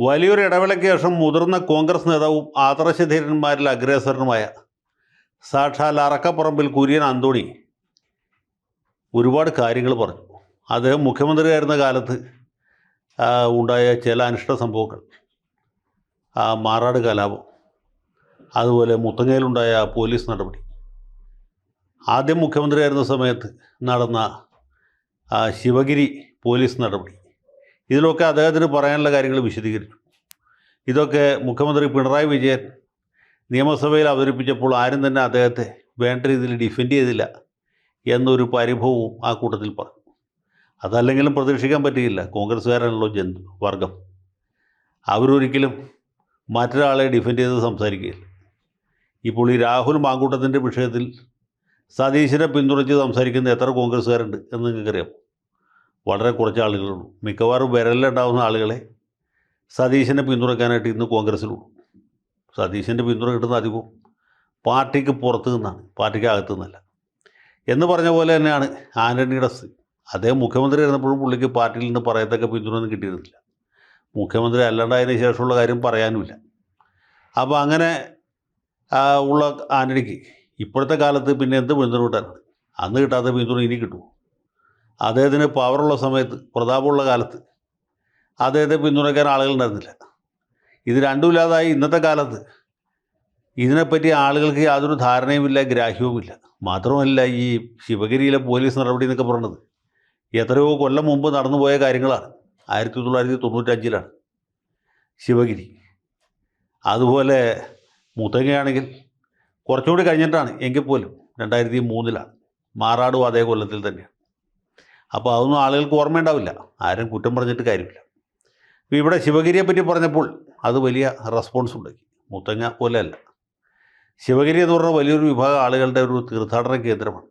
വലിയൊരു ഇടവേളയ്ക്ക് ശേഷം മുതിർന്ന കോൺഗ്രസ് നേതാവും ആദർശധീരന്മാരിൽ അഗ്രേസരനുമായ സാക്ഷാൽ അറക്കപ്പറമ്പിൽ കുര്യൻ അന്തോണി ഒരുപാട് കാര്യങ്ങൾ പറഞ്ഞു. അദ്ദേഹം മുഖ്യമന്ത്രിയായിരുന്ന കാലത്ത് ഉണ്ടായ ചില അനിഷ്ട സംഭവങ്ങൾ. ആ മാറാട് കലാപം. അതുപോലെ മുത്തങ്ങയിലുണ്ടായ പോലീസ് നടപടി. ആദ്യം മുഖ്യമന്ത്രിയായിരുന്ന സമയത്ത് നടന്ന ശിവഗിരി പോലീസ് നടപടി. ഇതിലൊക്കെ അദ്ദേഹത്തിന് പറയാനുള്ള കാര്യങ്ങൾ വിശദീകരിച്ചു. ഇതൊക്കെ മുഖ്യമന്ത്രി പിണറായി വിജയൻ നിയമസഭയിൽ അവതരിപ്പിച്ചപ്പോൾ ആരും തന്നെ അദ്ദേഹത്തെ വേണ്ട രീതിയിൽ ഡിഫെൻഡ് ചെയ്തില്ല എന്നൊരു പരിഭവവും ആ കൂട്ടത്തിൽ പറഞ്ഞു. അതല്ലെങ്കിലും പ്രതീക്ഷിക്കാൻ പറ്റിയില്ല. കോൺഗ്രസ്സുകാരാണല്ലോ ജന്തു വർഗം അവരൊരിക്കലും മറ്റൊരാളെ ഡിഫെൻഡ് ചെയ്ത് സംസാരിക്കുകയില്ല. ഇപ്പോൾ ഈ രാഹുൽ മാങ്കൂട്ടത്തിന്റെ വിഷയത്തിൽ സതീശനെ പിന്തുണച്ച് സംസാരിക്കുന്ന എത്ര കോൺഗ്രസ്സുകാരുണ്ട് എന്ന് നിങ്ങൾക്കറിയാം വളരെ കുറച്ച് ആളുകളുള്ളൂ. മിക്കവാറും വിരലിലുണ്ടാവുന്ന ആളുകളെ സതീശനെ പിന്തുണയ്ക്കാനായിട്ട് ഇന്ന് കോൺഗ്രസ്സിലുള്ളൂ. സതീശന്റെ പിന്തുണ കിട്ടുന്ന അധികവും പാർട്ടിക്ക് പുറത്തു നിന്നാണ് പാർട്ടിക്ക് അകത്തു നിന്നല്ല. എന്ന് പറഞ്ഞ പോലെ തന്നെയാണ് ആന്റണിയുടെ സ്ഥിതി അദ്ദേഹം മുഖ്യമന്ത്രി ആയിരുന്നപ്പോഴും പുള്ളിക്ക് പാർട്ടിയിൽ നിന്ന് പറയത്തക്ക പിന്തുണയൊന്നും കിട്ടിയിരുന്നില്ല. മുഖ്യമന്ത്രി അല്ലാണ്ടായതിനു ശേഷമുള്ള കാര്യം പറയാനുമില്ല. അപ്പോൾ അങ്ങനെ ഉള്ള ആന്റണിക്ക് ഇപ്പോഴത്തെ കാലത്ത് പിന്നെ എന്ത് പിന്തുണ കിട്ടാനാണ് അന്ന് കിട്ടാത്ത പിന്തുണ ഇനി കിട്ടുമോ? അദ്ദേഹത്തിന് പവറുള്ള സമയത്ത് പ്രതാപമുള്ള കാലത്ത് അദ്ദേഹത്തെ പിന്തുണയ്ക്കാൻ ആളുകളുണ്ടായിരുന്നില്ല ഇത് രണ്ടുമില്ലാതായി ഇന്നത്തെ കാലത്ത് ഇതിനെപ്പറ്റി ആളുകൾക്ക് യാതൊരു ധാരണയുമില്ല ഗ്രാഹ്യവുമില്ല. മാത്രമല്ല ഈ ശിവഗിരിയിലെ പോലീസ് നടപടി എന്നൊക്കെ പറഞ്ഞത് എത്രയോ കൊല്ലം മുമ്പ് നടന്നുപോയ കാര്യങ്ങളാണ്. ആയിരത്തി തൊള്ളായിരത്തി തൊണ്ണൂറ്റഞ്ചിലാണ് ശിവഗിരി. അതുപോലെ മുത്തങ്ങയാണെങ്കിൽ കുറച്ചുകൂടി കഴിഞ്ഞിട്ടാണ് എങ്കിൽ പോലും രണ്ടായിരത്തി മൂന്നിലാണ്. മാറാടും അതേ കൊല്ലത്തിൽ തന്നെയാണ്. അപ്പോൾ അതൊന്നും ആളുകൾക്ക് ഓർമ്മയുണ്ടാവില്ല. ആരും കുറ്റം പറഞ്ഞിട്ട് കാര്യമില്ല. ഇപ്പോൾ ഇവിടെ ശിവഗിരിയെ പറ്റി പറഞ്ഞപ്പോൾ അത് വലിയ റെസ്പോൺസ് ഉണ്ടാക്കി. മുത്തങ്ങ പോലെയല്ല ശിവഗിരി എന്ന് പറഞ്ഞാൽ വലിയൊരു വിഭാഗം ആളുകളുടെ ഒരു തീർത്ഥാടന കേന്ദ്രമാണ്.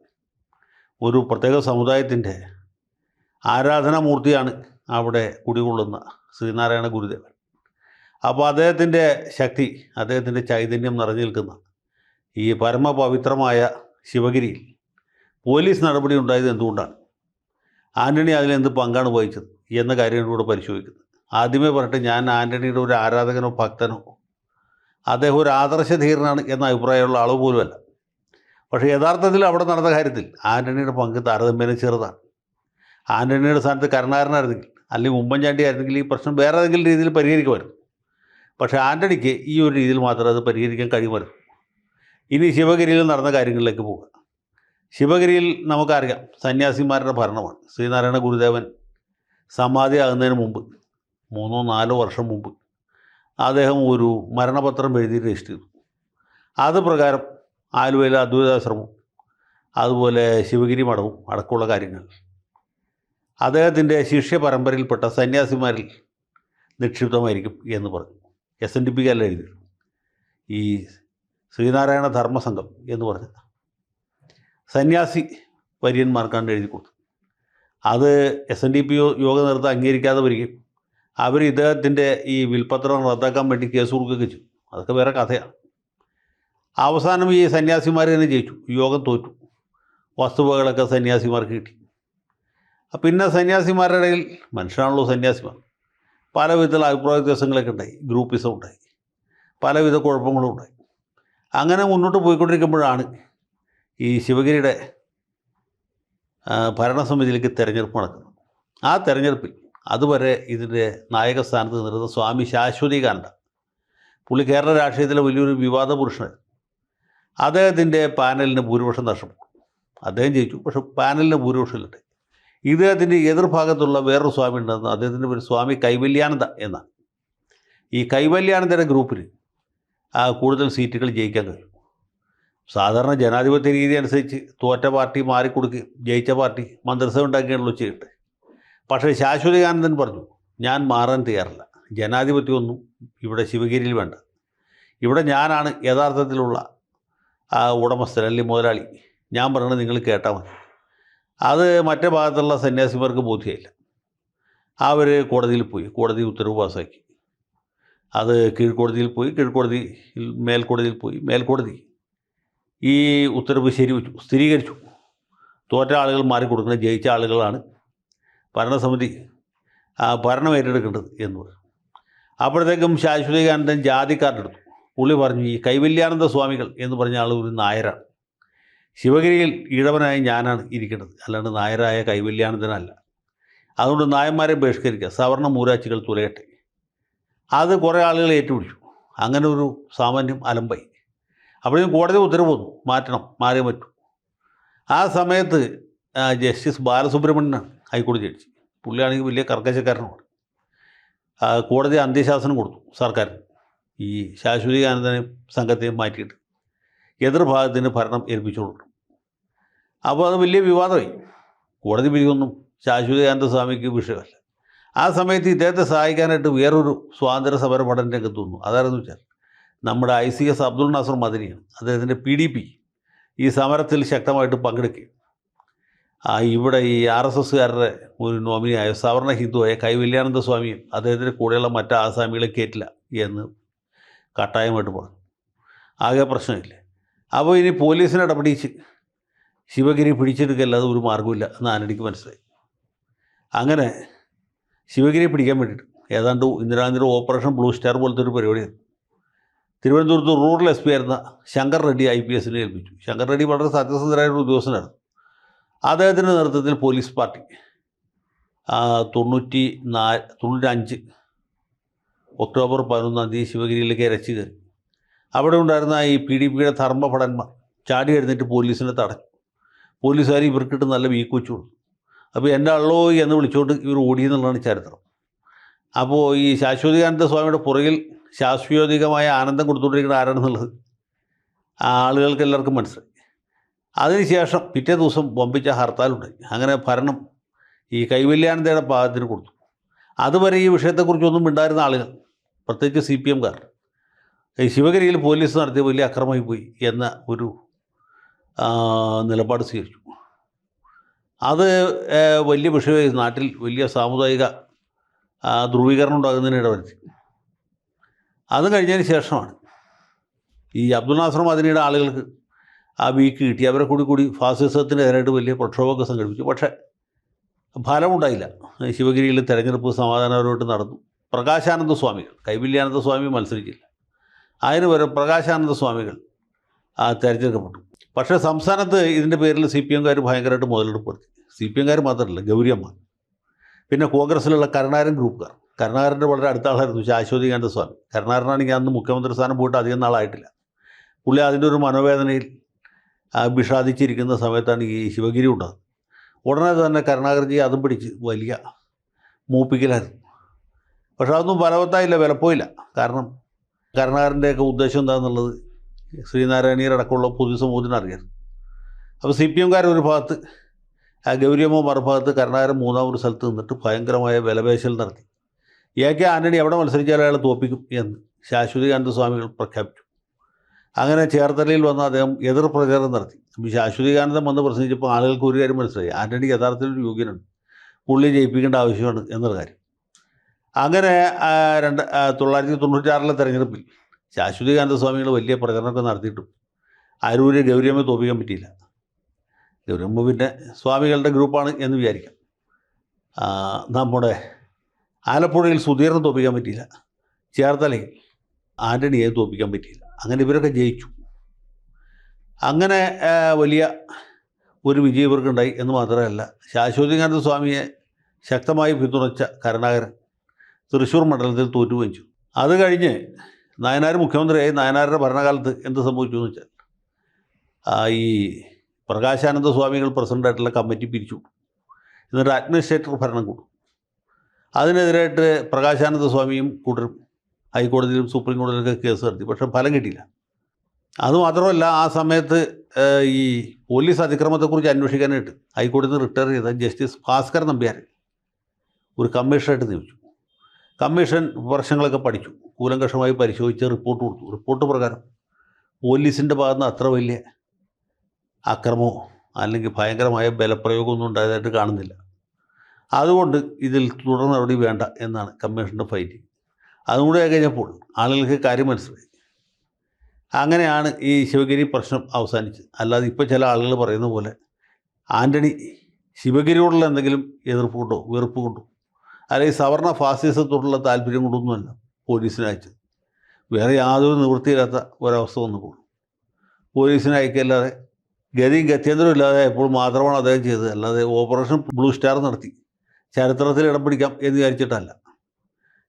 ഒരു പ്രത്യേക സമുദായത്തിന്റെ ആരാധനാമൂർത്തിയാണ് അവിടെ കുടികൊള്ളുന്ന ശ്രീനാരായണ ഗുരുദേവൻ. അപ്പോൾ അദ്ദേഹത്തിന്റെ ശക്തി അദ്ദേഹത്തിന്റെ ചൈതന്യം നിറഞ്ഞു നിൽക്കുന്ന ഈ പരമപവിത്രമായ ശിവഗിരിയിൽ പോലീസ് നടപടി ഉണ്ടായത് എന്തുകൊണ്ടാണ്? ആന്റണി അതിലെന്ത് പങ്കാണ് വഹിച്ചത് എന്ന കാര്യം ഇവിടെ പരിശോധിക്കുന്നത് ആദ്യമേ പറഞ്ഞിട്ട് ഞാൻ ആന്റണിയുടെ ഒരു ആരാധകനോ ഭക്തനോ അദ്ദേഹം ഒരു ആദർശധീരനാണ് എന്ന അഭിപ്രായമുള്ള ആൾ പോലുമല്ല. പക്ഷേ യഥാർത്ഥത്തിൽ അവിടെ നടന്ന കാര്യത്തിൽ ആന്റണിയുടെ പങ്ക് താരതമ്യേന ചെറുതാണ്. ആന്റണിയുടെ സ്ഥാനത്ത് കരുണാകരനായിരുന്നെങ്കിൽ അല്ലെങ്കിൽ ഉമ്മൻചാണ്ടി ആയിരുന്നെങ്കിൽ ഈ പ്രശ്നം വേറെ ഏതെങ്കിലും രീതിയിൽ പരിഹരിക്കുമായിരുന്നു. പക്ഷേ ആന്റണിക്ക് ഈ ഒരു രീതിയിൽ മാത്രമേ അത് പരിഹരിക്കാൻ കഴിയുമായിരുന്നു. ഇനി ശിവഗിരിയിൽ നടന്ന കാര്യങ്ങളിലേക്ക് പോവുക ശിവഗിരിയിൽ നമുക്കറിയാം സന്യാസിമാരുടെ ഭരണമാണ്. ശ്രീനാരായണ ഗുരുദേവൻ സമാധി സമാധിയാകുന്നതിന് മുമ്പ് മൂന്നോ നാലോ വർഷം മുമ്പ് അദ്ദേഹം ഒരു മരണപത്രം എഴുതി രജിസ്റ്റർ ചെയ്തു. അത് പ്രകാരം ആലുവയിലെ അദ്വൈതാശ്രമവും അതുപോലെ ശിവഗിരി മഠവും അടക്കമുള്ള കാര്യങ്ങൾ. അദ്ദേഹത്തിന്റെ ശിഷ്യ പരമ്പരയിൽപ്പെട്ട സന്യാസിമാരിൽ നിക്ഷിപ്തമായിരിക്കും എന്ന് പറഞ്ഞു. എസ് എൻ ഡി പിക്കല്ല എഴുതി ഈ ശ്രീനാരായണ ധർമ്മസംഘം എന്ന് പറഞ്ഞ സന്യാസി വര്യന്മാർക്കാണ് എഴുതി കൊടുത്തത് അത് S N D P Yoga നേതൃത്വം അംഗീകരിക്കാതെ വരികയും അവർ ഇദ്ദേഹത്തിന്റെ ഈ വിൽപത്രം റദ്ദാക്കാൻ വേണ്ടി കേസ് കൊടുക്കുകയൊക്കെ ചെയ്തു. അതൊക്കെ വേറെ കഥയാണ്. അവസാനം ഈ സന്യാസിമാർ തന്നെ ജയിച്ചു. യോഗം തോറ്റു. വസ്തുവകളൊക്കെ സന്യാസിമാർക്ക് കിട്ടി. പിന്നെ സന്യാസിമാരുടെ ഇടയിൽ മനുഷ്യനാണല്ലോ സന്യാസിമാർ. പല വിധത്തിലുള്ള അഭിപ്രായ വ്യത്യാസങ്ങളൊക്കെ ഉണ്ടായി. ഗ്രൂപ്പിസം ഉണ്ടായി. പലവിധ കുഴപ്പങ്ങളും ഉണ്ടായി. അങ്ങനെ മുന്നോട്ട് പോയിക്കൊണ്ടിരിക്കുമ്പോഴാണ് ഈ ശിവഗിരിയുടെ ഭരണസമിതിയിലേക്ക് തെരഞ്ഞെടുപ്പ് നടക്കുന്നു. ആ തെരഞ്ഞെടുപ്പിൽ അതുവരെ ഇതിന്റെ നായക സ്ഥാനത്ത് നിന്നിരുന്ന സ്വാമി ശാശ്വതീകാന്ത പുള്ളി കേരള രാഷ്ട്രീയത്തിലെ വലിയൊരു വിവാദ പുരുഷനായിരുന്നു അദ്ദേഹത്തിന്റെ പാനലിന് ഭൂരിപക്ഷം നഷ്ടപ്പെട്ടു. അദ്ദേഹം ജയിച്ചു പക്ഷെ പാനലിന് ഭൂരിപക്ഷമില്ല ഇദ്ദേഹത്തിന്റെ എതിർഭാഗത്തുള്ള വേറൊരു സ്വാമി ഉണ്ടായിരുന്നു അദ്ദേഹത്തിന്റെ പേര് സ്വാമി കൈവല്യാനന്ദ എന്നാണ്. ഈ കൈവല്യാനന്ദയുടെ ഗ്രൂപ്പിന് കൂടുതൽ സീറ്റുകൾ ജയിക്കാൻ കഴിയും. സാധാരണ ജനാധിപത്യ രീതി അനുസരിച്ച് തോറ്റ പാർട്ടി മാറിക്കൊടുക്കുകയും ജയിച്ച പാർട്ടി മന്ത്രിസഭ ഉണ്ടാക്കുകയാണല്ലോ ചെയ്യട്ടെ. പക്ഷേ ശാശ്വതികാനന്ദൻ പറഞ്ഞു ഞാൻ മാറാൻ തയ്യാറില്ല. ജനാധിപത്യമൊന്നും ഇവിടെ ശിവഗിരിയിൽ വേണ്ട. ഇവിടെ ഞാനാണ് യഥാർത്ഥത്തിലുള്ള ആ ഉടമസ്ഥൻ അല്ലെങ്കിൽ മുതലാളി. ഞാൻ പറയണത് നിങ്ങൾ കേട്ടാൽ മതി. അത് മറ്റേ ഭാഗത്തുള്ള സന്യാസിമാർക്ക് ബോധ്യമായില്ല അവർ കോടതിയിൽ പോയി കോടതി ഉത്തരവ് പാസ്സാക്കി അത് കീഴ്ക്കോടതിയിൽ പോയി കീഴ്ക്കോടതിയിൽ മേൽക്കോടതിയിൽ പോയി മേൽക്കോടതി ഈ ഉത്തരവ് ശരിവെച്ചു സ്ഥിരീകരിച്ചു. തോറ്റ ആളുകൾ മാറിക്കൊടുക്കുന്നത് ജയിച്ച ആളുകളാണ് ഭരണസമിതി ഭരണം ഏറ്റെടുക്കേണ്ടത് എന്ന് പറഞ്ഞു. അപ്പോഴത്തേക്കും ശാശ്വതികാനന്ദൻ ജാതിക്കാരനെടുത്തു പുള്ളി പറഞ്ഞു ഈ കൈവല്യാനന്ദ സ്വാമികൾ എന്ന് പറഞ്ഞ ആൾ ഒരു നായരാണ്. ശിവഗിരിയിൽ ഈഴവനായ ഞാനാണ് ഇരിക്കേണ്ടത്. അല്ലാണ്ട് നായരായ കൈവല്യാനന്ദനല്ല. അതുകൊണ്ട് നായന്മാരെ ബഹിഷ്കരിക്കുക സവർണ മൂരാച്ചികൾ തുലയട്ടെ. അത് കുറേ ആളുകൾ ഏറ്റുപിടിച്ചു. അങ്ങനെ ഒരു സാമാന്യം അലമ്പായി അപ്പോഴേക്കും കോടതി ഉത്തരവ് വന്നു. മാറ്റണം മാറിയേ പറ്റൂ. ആ സമയത്ത് ജസ്റ്റിസ് ബാലസുബ്രഹ്മണ്യനാണ് ഹൈക്കോടതി ജഡ്ജി. പുള്ളിയാണെങ്കിൽ വലിയ കർക്കശക്കാരനുമാണ്. കോടതി അന്ത്യശാസനം കൊടുത്തു സർക്കാരിന്. ഈ ശാശ്വതികാനന്ദനെ സംഘത്തെയും മാറ്റിയിട്ട് എതിർഭാഗത്തിന് ഭരണം ഏൽപ്പിച്ചു കൊടുക്കും അപ്പോൾ അത് വലിയ വിവാദമായി. കോടതി പിരിവൊന്നും ശാശ്വതികാനന്ദ സ്വാമിക്ക് വിഷയമല്ല. ആ സമയത്ത് ഇദ്ദേഹത്തെ സഹായിക്കാനായിട്ട് വേറൊരു സ്വാതന്ത്ര്യ സമര പഠന രംഗത്ത് വന്നു. അതാരെന്ന് വെച്ചാൽ നമ്മുടെ I C S Abdul Nasser മദനിയാണ്. അദ്ദേഹത്തിന്റെ പി ഡി പി ഈ സമരത്തിൽ ശക്തമായിട്ട് പങ്കെടുക്കുകയും ഇവിടെ ഈ ആർ എസ് എസ്സുകാരുടെ ഒരു നോമിനിയായ സവർണ ഹിന്ദുവായ കൈവല്യാനന്ദ സ്വാമിയും അദ്ദേഹത്തിന്റെ കൂടെയുള്ള മറ്റ് ആസാമികളെ കയറ്റില്ല എന്ന് കട്ടായമായിട്ട് പറഞ്ഞു. ആകെ പ്രശ്നമില്ല. അപ്പോൾ ഇനി പോലീസിനെ ഇടപെടിച്ച് ശിവഗിരി പിടിച്ചെടുക്കല്ലാതെ ഒരു മാർഗമില്ല എന്ന് ആനടിക്ക് മനസ്സിലായി. അങ്ങനെ ശിവഗിരി പിടിക്കാൻ വേണ്ടിയിട്ട് ഏതാണ്ട് ഇന്ദിരാഗാന്ധിയുടെ ഓപ്പറേഷൻ ബ്ലൂ സ്റ്റാർ പോലത്തെ ഒരു പരിപാടിയായിരുന്നു. തിരുവനന്തപുരത്ത് റൂറൽ എസ് പി ആയിരുന്ന ശങ്കർ റെഡ്ഡി ഐ പി എസിനെ ഏൽപ്പിച്ചു. ശങ്കർ റെഡ്ഡി വളരെ സത്യസന്ധരായ ഒരു ഉദ്യോഗസ്ഥനായിരുന്നു അദ്ദേഹത്തിന്റെ നേതൃത്വത്തിൽ പോലീസ് പാർട്ടി തൊണ്ണൂറ്റി നാ തൊണ്ണൂറ്റഞ്ച് ഒക്ടോബർ പതിനൊന്നാം തീയതി ശിവഗിരിയിലേക്ക് ഇരച്ചു കയറി. അവിടെ ഉണ്ടായിരുന്ന ഈ പി ഡി പിയുടെ ധർമ്മഭടന്മാർ ചാടി എഴുന്നേറ്റ് പോലീസിനെ തടഞ്ഞു. പോലീസുകാർ ഇവർക്കിട്ട് നല്ല വീക്ക് വെച്ചു കൊടുത്തു. അപ്പോൾ എന്റെ അള്ളോ എന്ന് വിളിച്ചുകൊണ്ട് ഇവർ ഓടിയെന്നുള്ളതാണ് ചരിത്രം. അപ്പോൾ ഈ ശാശ്വതികാനന്ദ സ്വാമിയുടെ പുറകിൽ ശാശ്വതികമായ ആനന്ദം കൊടുത്തുകൊണ്ടിരിക്കുന്ന ആരാണെന്നുള്ളത്? ആളുകൾക്ക് എല്ലാവർക്കും മനസ്സിലായി. അതിനുശേഷം പിറ്റേ ദിവസം വമ്പിച്ച ഹർത്താലുണ്ടായി അങ്ങനെ ഭരണം ഈ കൈവല്യാനന്ദയുടെ പാദത്തിന് കൊടുത്തു. അതുവരെ ഈ വിഷയത്തെക്കുറിച്ചൊന്നും മിണ്ടായിരുന്ന ആളുകൾ പ്രത്യേകിച്ച് സി പി എംകാർ ശിവഗിരിയിൽ പോലീസ് നടത്തിയ വലിയ അക്രമമായി പോയി എന്ന ഒരു നിലപാട് സ്വീകരിച്ചു. അത് വലിയ വിഷയമായി. നാട്ടിൽ വലിയ സാമുദായിക ധ്രുവീകരണം ഉണ്ടാകുന്നതിന് ഇടവരുത്തി അതും കഴിഞ്ഞതിന് ശേഷമാണ്. ഈ അബ്ദുൽ നാസർ മദനിയുടെ ആളുകൾക്ക് ആ വീക്ക് കിട്ടി. അവരെ കൂടി കൂടി ഫാസിസത്തിനെതിരായിട്ട് വലിയ പ്രക്ഷോഭമൊക്കെ സംഘടിപ്പിച്ചു. പക്ഷേ ഫലമുണ്ടായില്ല. ശിവഗിരിയിൽ തെരഞ്ഞെടുപ്പ് സമാധാനപരമായിട്ട് നടന്നു. പ്രകാശാനന്ദ സ്വാമികൾ കൈവില്യാനന്ദ സ്വാമി മത്സരിച്ചില്ല. അതിന് പകരം പ്രകാശാനന്ദ സ്വാമികൾ തിരഞ്ഞെടുക്കപ്പെട്ടു. പക്ഷേ സംസ്ഥാനത്ത് ഇതിന്റെ പേരിൽ സി പി എംകാർ ഭയങ്കരമായിട്ട് മുതലെടുപ്പെടുത്തി സി പി എംകാർ മാത്രമല്ല ഗൗരിയമ്മ പിന്നെ കോൺഗ്രസ്സിലുള്ള കരുണാരൻ ഗ്രൂപ്പുകാർ. കരുണാകരന്റെ വളരെ അടുത്ത ആളായിരുന്നു ശാശ്വതികാനന്ദ സ്വാമി. കരുണാകരനാണെങ്കിൽ അന്ന് മുഖ്യമന്ത്രി സ്ഥാനം പോയിട്ട് അധികം നാളായിട്ടില്ല. പുള്ളി അതിന്റെ ഒരു മനോവേദനയിൽ വിഷാദിച്ചിരിക്കുന്ന സമയത്താണ് ഈ ശിവഗിരി ഉണ്ടാകുന്നത് ഉടനെ തന്നെ കരുണാകരൻജി അതും പിടിച്ച് വലിയ മൂപ്പിക്കലായിരുന്നു. പക്ഷെ അതൊന്നും ഫലവത്തായില്ല വിലപ്പോയില്ല. കാരണം കരുണാകരന്റെയൊക്കെ ഉദ്ദേശം എന്താണെന്നുള്ളത് ശ്രീനാരായണീയർ അടക്കമുള്ള പൊതുസമൂഹത്തിന് അറിയായിരുന്നു അപ്പോൾ സി പി എംകാർ ഒരു ഭാഗത്ത് ഗൗരിയമ്മ മറുഭാഗത്ത് കരുണാകരൻ മൂന്നാമൊരു സ്ഥലത്ത് നിന്നിട്ട് ഭയങ്കരമായ വിലപേശൽ നടത്തി. എ കെ ആന്റണി എവിടെ മത്സരിച്ചാലും അയാൾ തോപ്പിക്കും എന്ന് ശാശ്വതികാനന്ദ സ്വാമികൾ പ്രഖ്യാപിച്ചു. അങ്ങനെ ചേർത്തലയിൽ വന്ന് അദ്ദേഹം എതിർ പ്രചാരണം നടത്തി. ശാശ്വതികാനന്ദം വന്ന് പ്രസംഗിച്ചപ്പോൾ ആളുകൾക്ക് ഒരു കാര്യം മനസ്സിലായി. ആന്റണി യഥാർത്ഥത്തിൽ ഒരു യോഗ്യനുണ്ട്. പുള്ളി ജയിപ്പിക്കേണ്ട ആവശ്യമാണ് എന്നുള്ള കാര്യം. അങ്ങനെ രണ്ട് തൊള്ളായിരത്തി തൊണ്ണൂറ്റാറിലെ തെരഞ്ഞെടുപ്പിൽ ശാശ്വതികാനന്ദ സ്വാമികൾ വലിയ പ്രചരണമൊക്കെ നടത്തിയിട്ടും ആരൂര് ഗൗരിയമ്മ തോപ്പിക്കാൻ പറ്റിയില്ല. ഗൗരിയമ്മ പിന്നെ സ്വാമികളുടെ ഗ്രൂപ്പാണ് എന്ന് വിചാരിക്കാം. നമ്മുടെ ആലപ്പുഴയിൽ സുധീറിനെ തോപ്പിക്കാൻ പറ്റിയില്ല. ചേർത്തലയിൽ ആന്റണിയെ തോപ്പിക്കാൻ പറ്റിയില്ല. അങ്ങനെ ഇവരൊക്കെ ജയിച്ചു. അങ്ങനെ വലിയ ഒരു വിജയം ഇവർക്കുണ്ടായി എന്ന് മാത്രമല്ല ശാശ്വതികാനന്ദ സ്വാമിയെ ശക്തമായി പിന്തുണച്ച കരുണാകരൻ തൃശ്ശൂർ മണ്ഡലത്തിൽ തോറ്റു ചെയ്തു അത് കഴിഞ്ഞ് നായനാർ മുഖ്യമന്ത്രിയായി നായനാരുടെ ഭരണകാലത്ത് എന്ത് സംഭവിച്ചു എന്ന് വെച്ചാൽ ഈ പ്രകാശാനന്ദ സ്വാമികൾ പ്രസിഡന്റായിട്ടുള്ള കമ്മിറ്റി പിരിച്ചു. എന്നിട്ട് അഡ്മിനിസ്ട്രേറ്റർ ഭരണം കൂടും അതിനെതിരായിട്ട് പ്രകാശാനന്ദ സ്വാമിയും കൂട്ടരും ഹൈക്കോടതിയിലും സുപ്രീം കോടതിയിലൊക്കെ കേസ് നടത്തി പക്ഷേ ഫലം കിട്ടിയില്ല. അതുമാത്രമല്ല ആ സമയത്ത് ഈ പോലീസ് അതിക്രമത്തെക്കുറിച്ച് അന്വേഷിക്കാനായിട്ട് ഹൈക്കോടതി നിന്ന് റിട്ടയർ ചെയ്ത ജസ്റ്റിസ് ഭാസ്കർ നമ്പ്യാർ ഒരു കമ്മീഷനായിട്ട് നിയമിച്ചു. കമ്മീഷൻ വർഷങ്ങളൊക്കെ പഠിച്ചു. കൂലങ്കഷമായി പരിശോധിച്ച് റിപ്പോർട്ട് കൊടുത്തു. റിപ്പോർട്ട് പ്രകാരം പോലീസിന്റെ ഭാഗത്ത് നിന്ന് അത്ര വലിയ അക്രമമോ അല്ലെങ്കിൽ ഭയങ്കരമായ ബലപ്രയോഗമൊന്നും ഉണ്ടായതായിട്ട് കാണുന്നില്ല. അതുകൊണ്ട് ഇതിൽ തുടർ നടപടി വേണ്ട എന്നാണ് കമ്മീഷന്റെ ഫൈറ്റ് അതുകൂടെ കഴിഞ്ഞപ്പോൾ ആളുകൾക്ക് കാര്യം മനസ്സിലായി. അങ്ങനെയാണ് ഈ ശിവഗിരി പ്രശ്നം അവസാനിച്ചത്. അല്ലാതെ ഇപ്പോൾ ചില ആളുകൾ പറയുന്ന പോലെ ആന്റണി ശിവഗിരിയോടുള്ള എന്തെങ്കിലും എതിർപ്പ് കൊണ്ടോ വെറുപ്പ് കൊണ്ടോ അല്ലെങ്കിൽ സവർണ ഫാസിസത്തോടുള്ള താല്പര്യം കൊണ്ടൊന്നുമല്ല പോലീസിനെ അയച്ചത്. വേറെ യാതൊരു നിവൃത്തിയില്ലാത്ത ഒരവസ്ഥ വന്നപ്പോൾ പോലീസിനെ അയക്കല്ലാതെ ഗതിയും ഗത്യന്തരവും ഇല്ലാതെ എപ്പോൾ മാത്രമാണ് അദ്ദേഹം ചെയ്തത്. അല്ലാതെ ഓപ്പറേഷൻ ബ്ലൂ സ്റ്റാർ നടത്തി. ചരിത്രത്തിൽ ഇടം പിടിക്കാം എന്ന് വിചാരിച്ചിട്ടല്ല.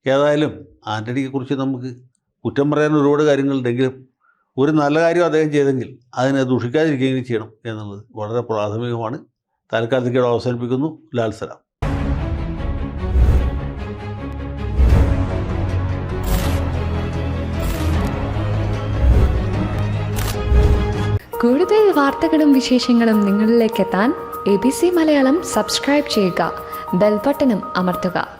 ഏതായാലും ആന്റണിയെക്കുറിച്ച് നമുക്ക് കുറ്റം പറയാൻ ഒരുപാട് കാര്യങ്ങളുണ്ടെങ്കിലും ഒരു നല്ല കാര്യം അദ്ദേഹം ചെയ്തെങ്കിൽ അതിനെ ദുഷിക്കാതിരിക്കുകയും ചെയ്യണം എന്നുള്ളത് വളരെ പ്രാഥമികമാണ്. തൽക്കാലത്തേക്ക് അവസാനിപ്പിക്കുന്നു. ലാൽ സലാം. കൂടുതൽ വാർത്തകളും വിശേഷങ്ങളും നിങ്ങളിലേക്ക് എത്താൻ A B C Malayalam subscribe ചെയ്യുക. ബെൽബട്ടനും അമർത്തുക.